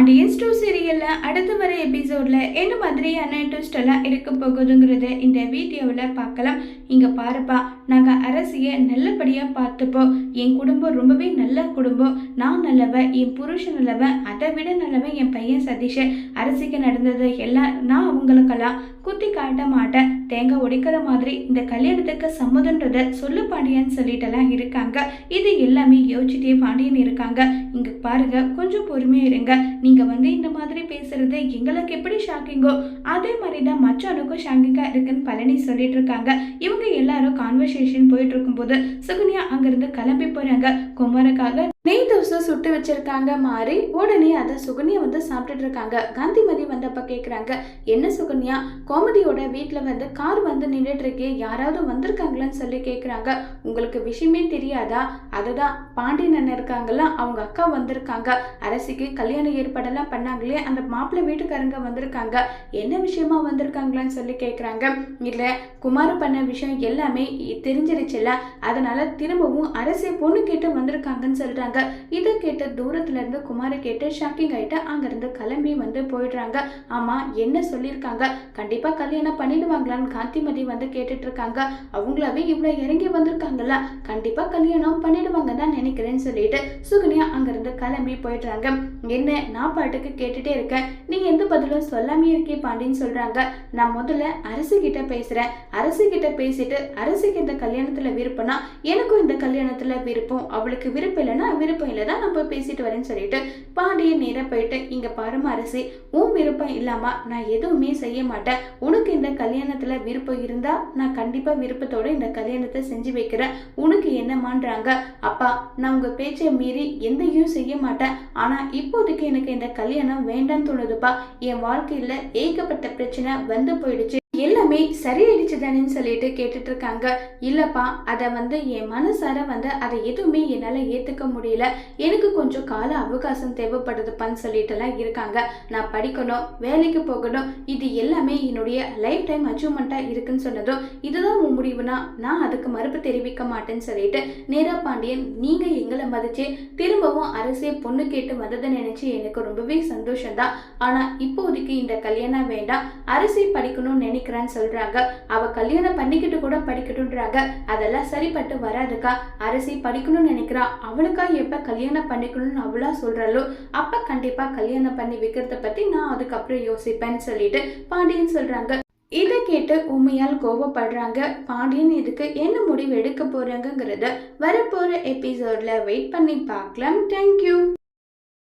Pandian two சீரியலில் அடுத்து வர எபிசோடில் என்ன மாதிரியான ட்விஸ்ட் எல்லாம் இருக்க போகுதுங்கிறத இந்த வீடியோவில் பார்க்கலாம். இங்கே பாருப்பா நாங்கள் அரசியை நல்லபடியாக பார்த்துப்போம். என் குடும்பம் ரொம்பவே நல்ல குடும்பம். நான் நல்லவன் என் புருஷன் நல்லவன் அதை விட நல்லவன் என் பையன் சதீஷ். அரசிக்கு நடந்தது எல்லாம் நான் அவங்களுக்கெல்லாம் குத்தி காட்ட மாட்டேன். தேங்காய் உடைக்கிற மாதிரி இந்த கல்யாணத்துக்கு சம்மதன்றத சொல்லு பாண்டியன்னு சொல்லிட்டெல்லாம் இருக்காங்க. இது எல்லாமே யோசிச்சிட்டே பாண்டியன் இருக்காங்க. இங்கே பாருங்க கொஞ்சம் பொறுமையாக இருங்க. நீங்கள் வந்து இந்த மாதிரி பேசுறது எங்களுக்கு எப்படி ஷாக்கிங்கோ அதே மாதிரி தான் மற்றவனுக்கும் ஷாக்கிங்காக இருக்குன்னு பழனி சொல்லிட்டு இருக்காங்க. இவங்க எல்லாரும் கான்வர்சேஷன் போயிட்டு இருக்கும்போது சுகன்யா அங்கேருந்து கிளம்பி போறாங்க. குமரக்காக நெய் தோசை சுட்டு வச்சிருக்காங்க மாறி உடனே அதை சுகன்யா வந்து சாப்பிட்டுட்டு இருக்காங்க. காந்திமதி வந்தப்ப கேட்குறாங்க என்ன சுகன்யா கோமதியோட வீட்டில் வந்து கார் வந்து நின்றுட்டு இருக்கே யாராவது வந்திருக்காங்களான்னு சொல்லி கேட்குறாங்க உங்களுக்கு விஷயமே தெரியாதா? அதுதான் பாண்டியன் அண்ணன் இருக்காங்களாம் அவங்க அக்கா வந்திருக்காங்க. அரசிக்கு கல்யாண ஏற்பாடெல்லாம் பண்ணாங்களே அந்த மாப்பிள்ளை வீட்டுக்காரங்க வந்திருக்காங்க. என்ன விஷயமா வந்திருக்காங்களான்னு சொல்லி கேட்குறாங்க இல்லை குமார் பண்ண விஷயம் எல்லாமே தெரிஞ்சிருச்சுல அதனால திரும்பவும் அரசே பொண்ணு கேட்டு வந்திருக்காங்கன்னு போயிடுறாங்க. இதை கேட்ட தூரத்துல இருந்து குமாரை கேட்டு ஷாக்கிங் ஆயிட்டு அங்கிருந்து கிளம்பி வந்து போயிடுறாங்க. ஆமா என்ன சொல்லியிருக்காங்க? கண்டிப்பா கல்யாணம் பண்ணிடுவாங்களான்னு காந்திமதி வந்து கேட்டுட்டு இருக்காங்க. அவங்களாவே இவ்வளவு இறங்கி வந்திருக்காங்கல்ல கண்டிப்பா கல்யாணம் பண்ணிடுவாங்க தான் நினைக்கிறேன்னு சொல்லிட்டு சுகன்யா அங்கிருந்து கிளம்பி போயிடுறாங்க. என்ன நான் பாட்டுக்கு கேட்டுட்டே இருக்கேன். நீ எந்த பதிலும் சொல்லாமே இருக்கே பாண்டின்னு சொல்றாங்க. நான் முதல்ல அரசு கிட்ட பேசுறேன். அரசு கிட்ட பேசிட்டு அரசுக்கு இந்த கல்யாணத்துல விருப்பம்னா எனக்கும் இந்த கல்யாணத்துல விருப்பம். அவளுக்கு விருப்பம் இல்லைன்னா விருப்பம் இல்லை தான் நான் போய் பேசிட்டு வரேன்னு சொல்லிட்டு பாண்டியன் நேராக போயிட்டு இங்க பாருமா அரசி உன் விருப்பம் இல்லாமல் நான் எதுவுமே செய்ய மாட்டேன். உனக்கு இந்த கல்யாணத்துல விருப்பம் இருந்தா நான் கண்டிப்பா விருப்பத்தோட இந்த கல்யாணத்தை செஞ்சு வைக்கிறேன். உனக்கு என்னமான்றாங்க? அப்பா நான் உங்க பேச்சை மீறி எந்தையும் செய்ய மாட்டேன். ஆனா இப்போதைக்கு எனக்கு இந்த கல்யாணம் வேண்டாம்னு தோணுதுப்பா. என் வாழ்க்கையில ஏகப்பட்ட பிரச்சனை வந்து போயிடுச்சு. எல்லாமே சரியாயிடுச்சு தானேன்னு சொல்லிட்டு கேட்டுட்டு இருக்காங்க இல்லப்பா அதை வந்து என் மனசார வந்து அதை எதுவுமே என்னால் ஏற்றுக்க முடியல. எனக்கு கொஞ்சம் கால அவகாசம் தேவைப்படுதுப்பான்னு சொல்லிட்டுலாம் இருக்காங்க. நான் படிக்கணும் வேலைக்கு போகணும் இது எல்லாமே என்னுடைய லைஃப் டைம் அச்சீவ்மெண்ட்டாக இருக்குன்னு சொன்னதும் இதுதான் உன் முடிவுனா நான் அதுக்கு மறுப்பு தெரிவிக்க மாட்டேன்னு சொல்லிட்டு நேரா பாண்டியன் நீங்கள் எங்களை மதிச்சு திரும்பவும் அரசே பொண்ணு கேட்டு வந்ததை நினைச்சு எனக்கு ரொம்பவே சந்தோஷம் தான் ஆனால் இப்போதைக்கு இந்த கல்யாணம் வேண்டாம் அரசை படிக்கணும்னு நினைக்கிறேன்னு சொல்றாங்க. அவ கல்யாணம் பண்ணிக்கிட்டு கூட படிக்கட்டும்ன்றாங்க. அதெல்லாம் சரிப்பட்டு வராதுக்கா. அரசி படிக்கணும்னு நினைக்கிறா. அவளுக்கா எப்ப கல்யாணம் பண்ணிக்கணும்னு அவளா சொல்றாளோ அப்ப கண்டிப்பா கல்யாணம் பண்ணி வைக்கிறத பத்தி நான் அதுக்கப்புறம் யோசிப்பேன்னு சொல்லிட்டு பாண்டியன் சொல்றாங்க. இதை கேட்டு உண்மையால் கோவப்படுறாங்க. பாண்டியன் இதுக்கு என்ன முடிவு எடுக்க போறாங்கங்கிறத வரப்போற எபிசோட்ல வெயிட் பண்ணி பார்க்கலாம். தேங்க்யூ